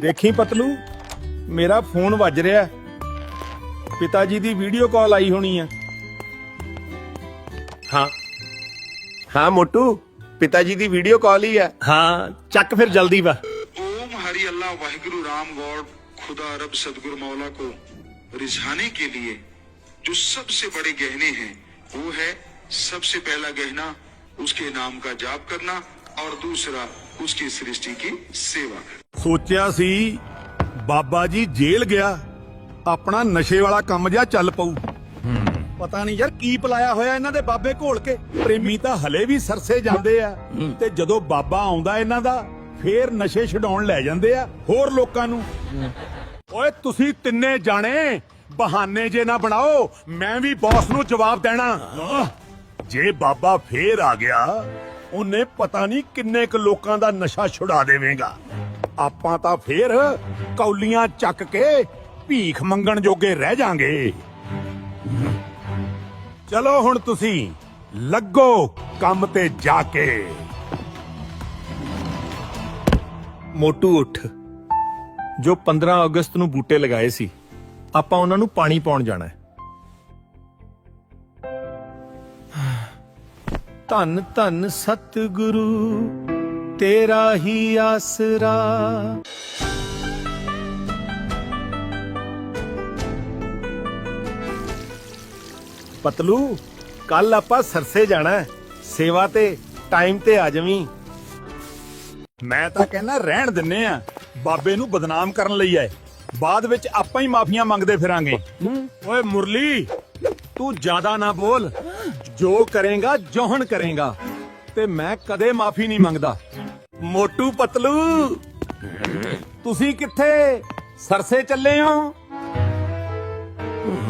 ਦੇਖੀ ਪਤਲੂ ਮੇਰਾ ਫੋਨ ਵੱਜ ਰਿਹਾ ਪਿਤਾ ਜੀ ਦੀ ਵੀਡੀਓ ਕਾਲ ਆਈ ਹੋਣੀ ਆ ਹਾਂ ਹਾਂ ਮੋਟੂ ਪਿਤਾ ਜੀ ਦੀ ਵੀਡੀਓ ਕਾਲ ਹੀ ਹੈ ਹਾਂ ਚੱਕ ਫਿਰ ਜਲਦੀ ਵਾ ओम हरि अल्लाह वाहिगुरु राम गॉड खुदा रब सदगुरु मौला को रिझाने के लिए जो सबसे बड़े गहने हैं वो है सबसे पहला गहना उसके नाम का जाप करना और दूसरा उसकी सृष्टि की सेवा ਸੋਚਿਆ ਸੀ, ਬਾਬਾ ਜੀ ਜੇਲ੍ਹ ਗਿਆ, ਆਪਣਾ ਨਸ਼ੇ ਵਾਲਾ ਕੰਮ ਜਿਹਾ ਚੱਲ ਪਊ। ਪਤਾ ਨਹੀਂ ਯਾਰ ਕੀ ਪਲਾਇਆ ਹੋਇਆ ਇਹਨਾਂ ਦੇ ਬਾਬੇ ਘੋਲ ਕੇ। ਪ੍ਰੇਮੀ ਤਾਂ ਹਲੇ ਵੀ ਸਰਸੇ ਜਾਂਦੇ ਆ। ਤੇ ਜਦੋਂ ਬਾਬਾ ਆਉਂਦਾ ਇਹਨਾਂ ਦਾ, ਫੇਰ ਨਸ਼ੇ ਛਡਾਉਣ ਲੈ ਜਾਂਦੇ ਆ ਹੋਰ ਲੋਕਾਂ ਨੂੰ। ਓਏ ਤੁਸੀਂ ਤਿੰਨੇ ਜਾਣੇ, ਬਹਾਨੇ ਜੇ ਨਾ ਬਣਾਓ, ਮੈਂ ਵੀ ਬੌਸ ਨੂੰ ਜਵਾਬ ਦੇਣਾ। ਜੇ ਬਾਬਾ ਫੇਰ ਆ ਗਿਆ, ਉਹਨੇ ਪਤਾ ਨਹੀਂ ਕਿੰਨੇ ਕੁ ਲੋਕਾਂ ਦਾ ਨਸ਼ਾ ਛੁਡਾ ਦੇਵੇਗਾ। ਆਪਾਂ ਤਾਂ ਫੇਰ ਕੌਲੀਆਂ ਚੱਕ ਕੇ ਭੀਖ ਮੰਗਣ ਜੋਗੇ ਰਹਿ ਜਾਾਂਗੇ। ਚਲੋ ਹੁਣ ਤੁਸੀਂ ਲੱਗੋ ਕੰਮ ਤੇ ਜਾ ਕੇ। ਮੋਟੂ ਉੱਠ। ਜੋ 15 ਅਗਸਤ ਨੂੰ ਬੂਟੇ ਲਗਾਏ ਸੀ ਆਪਾਂ ਉਹਨਾਂ ਨੂੰ ਪਾਣੀ ਪਾਉਣ ਜਾਣਾ ਹੈ। ਧੰਨ ਧੰਨ ਸਤਿਗੁਰੂ ਤੇਰਾ ਹੀ ਆਸਰਾ। ਪਤਲੂ ਕੱਲ ਆਪਾਂ ਸਰਸੇ ਜਾਣਾ ਹੈ। ਸੇਵਾ ਤੇ ਟਾਈਮ ਤੇ ਆ ਜਾਵੀਂ। ਮੈਂ ਤਾਂ ਕਹਿੰਦਾ ਰਹਿਣ ਦਿੰਨੇ ਆ। ਬਾਬੇ ਨੂੰ ਬਦਨਾਮ ਕਰਨ ਲਈ ਆਏ। ਬਾਅਦ ਵਿੱਚ ਆਪਾਂ ਹੀ ਮਾਫੀਆਂ ਮੰਗਦੇ ਫਿਰਾਂਗੇ। ਓਏ ਮੁਰਲੀ, ਤੂੰ ਜ਼ਿਆਦਾ ਨਾ ਬੋਲ। ਜੋ ਕਰੇਗਾ, ਜੋਹਣ ਕਰੇਗਾ। ਤੇ ਮੈਂ ਕਦੇ ਮਾਫੀ ਨਹੀਂ ਮੰਗਦਾ। ਮੋਟੂ ਪਤਲੂ। ਤੁਸੀਂ ਕਿੱਥੇ ਸਰਸੇ ਚੱਲੇ ਹੋ?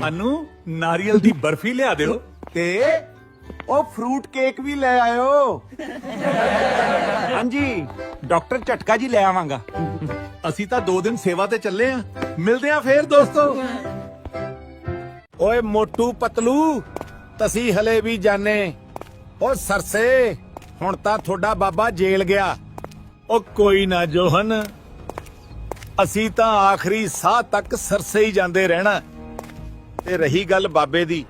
ਅਨੂ, ਨਾਰੀਅਲ ਦੀ ਬਰਫੀ ਲਿਆ ਦਿਓ ਤੇ ਉਹ ਫਰੂਟ ਕੇਕ ਵੀ ਲੈ ਆਇਓ। ਹਾਂਜੀ, ਡਾਕਟਰ ਝਟਕਾ ਜੀ ਲੈ ਆਵਾਂਗਾ। ਅਸੀਂ ਤਾਂ 2 ਦਿਨ ਸੇਵਾ ਤੇ ਚੱਲੇ ਆ। ਮਿਲਦੇ ਆ ਫੇਰ ਦੋਸਤੋ। ਓਏ ਮੋਟੂ ਪਤਲੂ, ਤਸੀਂ ਹਲੇ ਵੀ ਜਾਣੇ। ਓ ਸਰਸੇ, ਹੁਣ ਤਾਂ ਤੁਹਾਡਾ ਬਾਬਾ ਜੇਲ ਗਿਆ। ਉਹ ਕੋਈ ਨਾ ਜੋਹਨ। ਅਸੀਂ ਤਾਂ ਆਖਰੀ ਸਾਹ ਤੱਕ ਸਰਸੇ ਹੀ ਜਾਂਦੇ ਰਹਿਣਾ। ਤੇ ਰਹੀ ਗੱਲ ਬਾਬੇ ਦੀ।